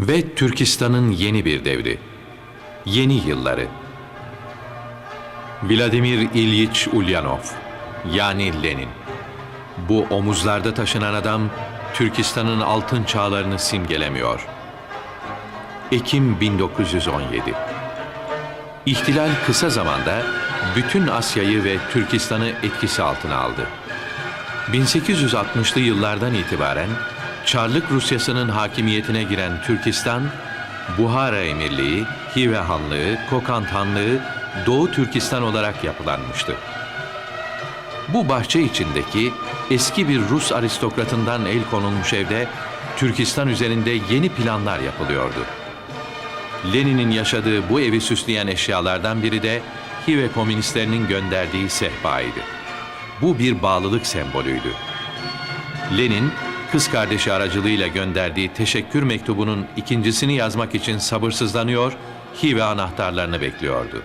Ve Türkistan'ın yeni bir devri. Yeni yılları. Vladimir İlyich Ulyanov yani Lenin. Bu omuzlarda taşınan adam Türkistan'ın altın çağlarını simgelemiyor. Ekim 1917. İhtilal kısa zamanda bütün Asya'yı ve Türkistan'ı etkisi altına aldı. 1860'lı yıllardan itibaren Çarlık Rusyası'nın hakimiyetine giren Türkistan, Buhara Emirliği, Hive Hanlığı, Kokand Hanlığı, Doğu Türkistan olarak yapılanmıştı. Bu bahçe içindeki eski bir Rus aristokratından el konulmuş evde Türkistan üzerinde yeni planlar yapılıyordu. Lenin'in yaşadığı bu evi süsleyen eşyalardan biri de Hive komünistlerinin gönderdiği sehpaydı. Bu bir bağlılık sembolüydü. Lenin, kız kardeşi aracılığıyla gönderdiği teşekkür mektubunun ikincisini yazmak için sabırsızlanıyor, Hive anahtarlarını bekliyordu.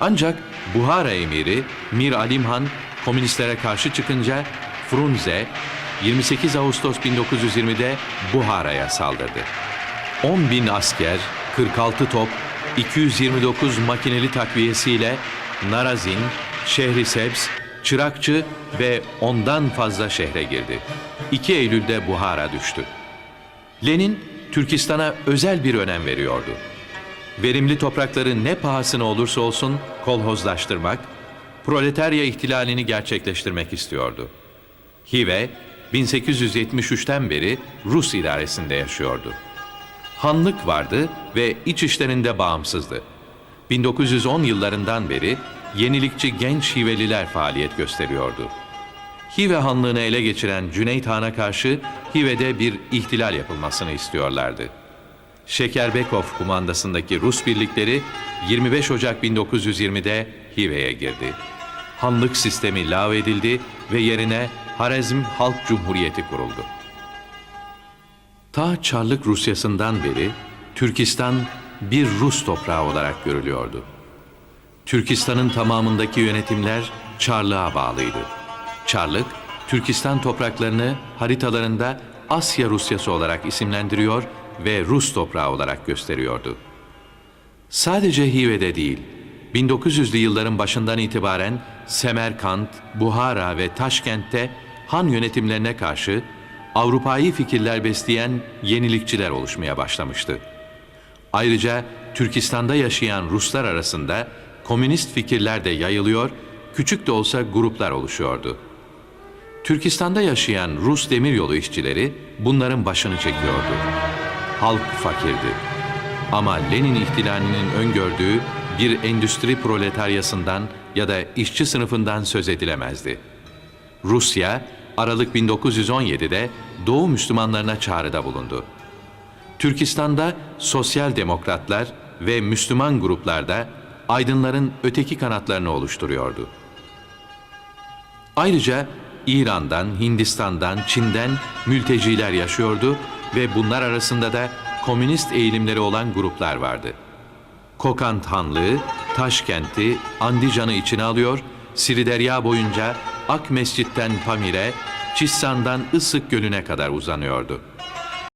Ancak Buhara emiri Mir Alimhan komünistlere karşı çıkınca Frunze 28 Ağustos 1920'de Buhara'ya saldırdı. 10 bin asker, 46 top, 229 makineli takviyesiyle Narazin, Şehrisebz, Çırakçı ve ondan fazla şehre girdi. 2 Eylül'de Buhara düştü. Lenin, Türkistan'a özel bir önem veriyordu. Verimli toprakları ne pahasına olursa olsun kolhozlaştırmak, proletarya ihtilalini gerçekleştirmek istiyordu. Hive, 1873'ten beri Rus idaresinde yaşıyordu. Hanlık vardı ve iç işlerinde bağımsızdı. 1910 yıllarından beri yenilikçi genç Hiveliler faaliyet gösteriyordu. Hive Hanlığı'nı ele geçiren Cüneyt Han'a karşı Hive'de bir ihtilal yapılmasını istiyorlardı. Şekerbekov kumandasındaki Rus birlikleri 25 Ocak 1920'de Hive'ye girdi. Hanlık sistemi lağvedildi ve yerine Harezm Halk Cumhuriyeti kuruldu. Ta Çarlık Rusyası'ndan beri Türkistan bir Rus toprağı olarak görülüyordu. Türkistan'ın tamamındaki yönetimler Çarlık'a bağlıydı. Çarlık, Türkistan topraklarını haritalarında Asya Rusyası olarak isimlendiriyor ve Rus toprağı olarak gösteriyordu. Sadece Hive'de değil, 1900'lü yılların başından itibaren Semerkant, Buhara ve Taşkent'te Han yönetimlerine karşı Avrupa'yı fikirler besleyen yenilikçiler oluşmaya başlamıştı. Ayrıca Türkistan'da yaşayan Ruslar arasında komünist fikirler de yayılıyor, küçük de olsa gruplar oluşuyordu. Türkistan'da yaşayan Rus demiryolu işçileri bunların başını çekiyordu. Halk fakirdi. Ama Lenin ihtilalinin öngördüğü bir endüstri proletaryasından ya da işçi sınıfından söz edilemezdi. Rusya, Aralık 1917'de Doğu Müslümanlarına çağrıda bulundu. Türkistan'da sosyal demokratlar ve Müslüman gruplarda aydınların öteki kanatlarını oluşturuyordu. Ayrıca İran'dan, Hindistan'dan, Çin'den mülteciler yaşıyordu ve bunlar arasında da komünist eğilimleri olan gruplar vardı. Kokand Hanlığı, Taşkent'i, Andijan'ı içine alıyor, Siriderya boyunca Ak Mescid'den Pamir'e, Çissan'dan Isık Gölü'ne kadar uzanıyordu.